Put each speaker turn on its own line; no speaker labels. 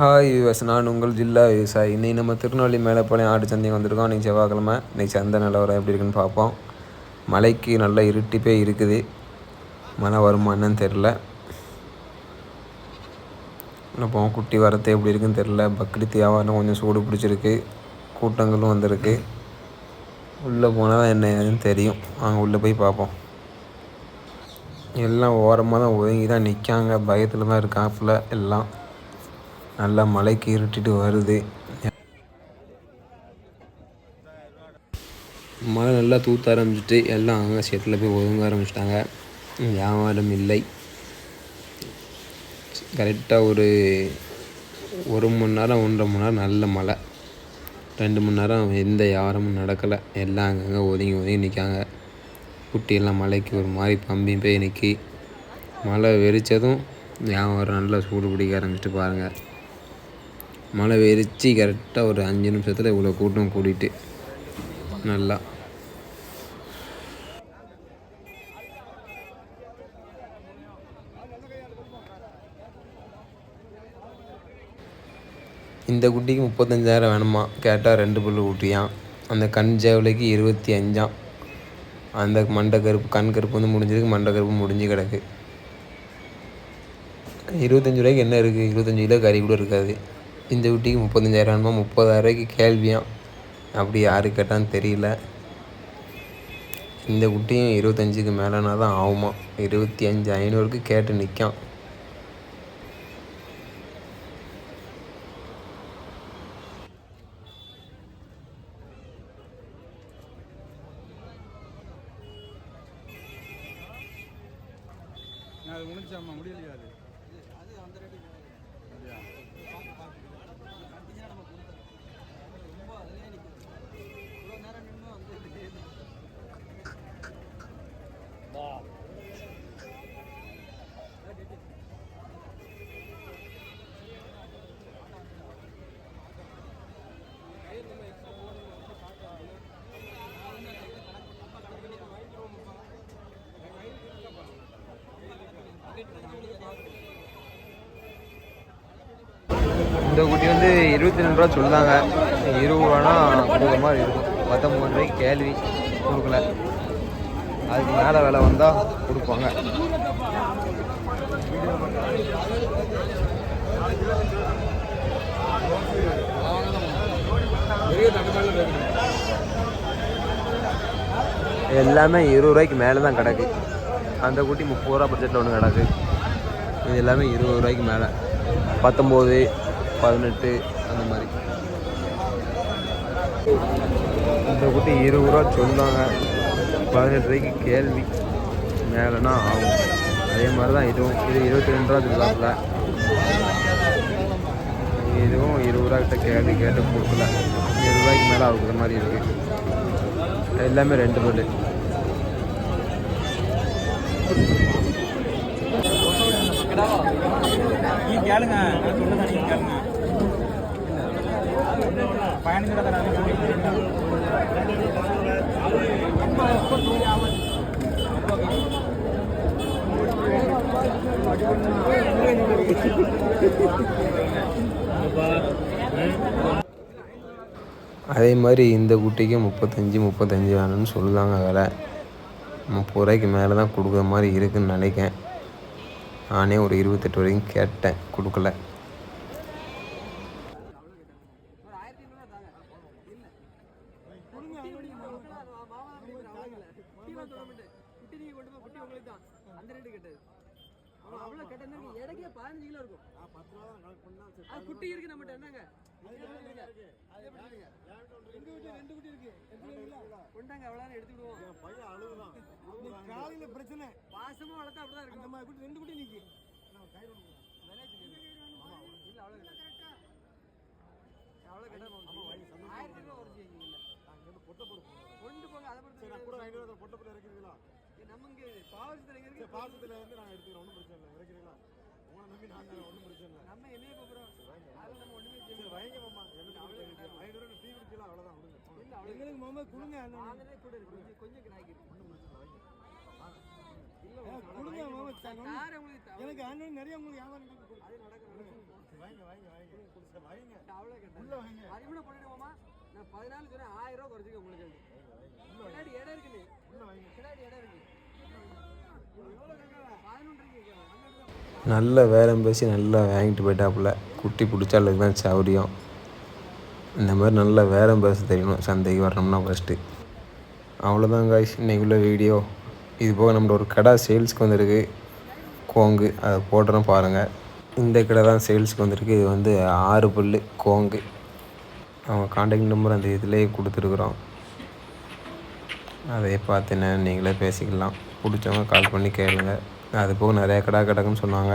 Hi US நான் உங்கள் ஜில்லா விவசாயி. இன்றைக்கி நம்ம திருநெல்வேலி மேலப்பாளையம் ஆடு சந்தைக்கு வந்திருக்கோம். இன்றைக்கி செவ்வாய்க்கிழமை. இன்றைக்கி சந்தை நிலவரம் எப்படி இருக்குன்னு பார்ப்போம். மழைக்கு நல்லா இருட்டிப்பே இருக்குது. மழை வருமா என்னன்னு தெரில இப்போ குட்டி வரத்து எப்படி இருக்குன்னு தெரில பக்ரீத் வியாபாரம் கொஞ்சம் சூடு பிடிச்சிருக்கு. கூட்டங்களும் வந்திருக்கு. உள்ளே போனால் தான் என்ன ஏதுன்னு தெரியும். நாங்கள் உள்ளே போய் பார்ப்போம். எல்லாம் ஓரமாக தான் ஒதுங்கி தான் நிற்காங்க பயத்தில் தான் இருக்காப்புல எல்லாம். நல்லா மலைக்கு இருட்டிட்டு வருது. மழை நல்லா தூத்த ஆரம்பிச்சிட்டு எல்லாம் அங்கே செட்டில் போய் ஒதுங்க ஆரம்பிச்சிட்டாங்க. வியாபாரம் இல்லை. கரெக்டாக ஒரு ஒரு மணி நேரம் ஒன்றரை மணி நேரம் நல்ல மழை. ரெண்டு மணி நேரம் எந்த யாரமும் நடக்கலை. எல்லாம் அங்கங்கே ஒதுங்கி ஒதுங்கி நிற்காங்க. குட்டியெல்லாம் மலைக்கு ஒரு மாதிரி பம்பி போய் நிற்கி மழை வெறிச்சதும் வியாபாரம் நல்லா சூடு பிடிக்க ஆரம்பிச்சிட்டு பாருங்கள் மழை வெறிச்சு கரெக்டாக ஒரு அஞ்சு நிமிஷத்தில் இவ்வளோ கூட்டம் கூட்டிட்டு நல்லா. இந்த குட்டிக்கு முப்பத்தஞ்சாயிரம் வேணுமா? கேட்டால் ரெண்டு புல் ஊட்டியான் அந்த கண் ஜேவலைக்கு இருபத்தி அஞ்சாம். அந்த மண்டை கருப்பு கண் கருப்பு வந்து முடிஞ்சிருக்கு மண்டை கருப்பு முடிஞ்சு கிடக்கு. இருபத்தஞ்சி ரூபாய்க்கு என்ன இருக்குது இருபத்தஞ்சி கிலோ கறி கூட இருக்காது. இந்த குட்டிக்கு முப்பத்தஞ்சாயிரம் வேணுமா முப்பதாயிரம் கேள்வியாம். அப்படி யாரு கேட்டான்னு தெரியல. இந்த குட்டியும் இருபத்தஞ்சுக்கு மேலேனா தான் ஆகுமா? இருபத்தி அஞ்சு ஐநூறுக்கு கேட்டு நிற்கான்.
அது முடிச்சாமா முடியலையாது
இந்த குட்டி வந்து இருபத்தி ரெண்டு ரூபா சொல்லுதாங்க இருபது ரூபானா கொடுக்குற மாதிரி இருக்கும். பத்தொம்பது ரூபாய்க்கு கேள்வி கொடுக்கல. அதுக்கு மேலே விலை வந்தால் கொடுப்பாங்க. எல்லாமே இருபது ரூபாய்க்கு மேலே தான் கிடக்கு. அந்த குட்டி முப்பது ரூபா பட்ஜெட்டில் ஒன்று கிடக்கு. இது எல்லாமே இருபது ரூபாய்க்கு மேலே. பத்தொம்போது பதினெட்டு அந்த மாதிரி. இந்த குட்டி இருபது ரூபா சொல்லுவாங்க. பதினெட்டு ரூபாய்க்கு கேள்வி. மேலேனா ஆகும். அதே மாதிரி தான் இதுவும். இது இருபத்தி ரெண்டு ரூபா சொல்லுவாங்கல்ல இதுவும் இருபது ரூபா கிட்ட கேள்வி கேட்டு கொடுக்கல. இருபது ரூபாய்க்கு மேலே ஆகுற மாதிரி இருக்குது எல்லாமே ரெண்டு பல்லு
நீ கேளுங்க. நான் சொல்லுங்க நீ கேளுங்க.
அதே மாதிரி இந்த குட்டிக்கு முப்பத்தஞ்சு முப்பத்தஞ்சு வேணும்னு சொல்லுதாங்க விலை. முப்பது ரூபாய்க்கு மேலே தான் கொடுக்குற மாதிரி இருக்குன்னு நினைக்கிறேன். நானே ஒரு இருபத்தெட்டு வரைக்கும் கேட்டேன் கொடுக்கல.
குட்டி இருக்கு நம்மகிட்ட என்னங்க? கொண்டாங்க அவ்வளோ எடுத்துக்கிடுவோம்.
காலையில பிரச்சனை.
பாசமா வளர்த்தா அப்படிதான் இருக்கும்
அந்த மாதிரி குட்டி ரெண்டு குட்டி நிக்கி
இல்ல அவ்வளோ அவ்வளோ கேட்டா ஆயிரத்தி ரூபா ஒரு இல்ல கொண்டு போங்க அதை பொறுத்து
கூட ஐநூறு பொட்டப்பட்ட இறக்கிறீங்களா?
நம்ம இங்க பாவசத்தில் இருக்கு.
பாசத்துல வந்து நாங்க எடுத்துக்கிறோம் ஒன்றும் பிரச்சனை இல்லை. இறக்கிறீங்களா? உங்களை நம்பி நாங்க ஒன்றும் பிரச்சனை இல்லை.
நம்ம என்னைய போகிறோம் அதில் நம்ம
சரி வைங்க மாமா. ஐநூறு டீ குடிக்கலாம் அவ்வளோதான் விடுங்க எங்களுக்கு மாமா கொடுங்க
கொஞ்சம் கொஞ்சம்
கொடுங்க மாமா.
தார உங்களுக்கு
எனக்கு ஆன்லைன் நிறைய உங்களுக்கு வியாபாரம் வாங்க வாங்க வாங்க. சரி, வைங்க.
அவ்வளோ
உள்ள
கேட்டேன்
வைங்க.
அது கூட பண்ணிடுவோமா நான் பதினாலு சொன்னேன் ஆயிரம் ரூபா குறைச்சிக்க உங்களுக்கு. இடம் இடம் இருக்கு.
நல்ல வேரம் பேசி நல்லா வாங்கிட்டு போயிட்டாப்புல. குட்டி பிடிச்சாலுக்கு தான் சௌரியம். இந்த மாதிரி நல்லா வேரம் பேச தெரியணும். சந்தைக்கு வரணும்னா ஃபஸ்ட்டு அவ்வளோதான் காய்ஸ் இன்னைக்குள்ள வீடியோ இது போக நம்மளோட ஒரு கடை சேல்ஸ்க்கு வந்திருக்கு. கோங்கு. அதை போடுறோம் பாருங்கள் இந்த கடை தான் சேல்ஸ்க்கு வந்திருக்கு. இது வந்து ஆறு புல் கோங்கு. அவங்க காண்டாக்ட் நம்பர் அந்த இதுலேயே கொடுத்துருக்குறோம். அதே பார்த்து என்ன நீங்களே பேசிக்கலாம். பிடிச்சவங்க கால் பண்ணி கேளுங்க. அது போக நிறையா கடை கிடக்குன்னு சொன்னாங்க.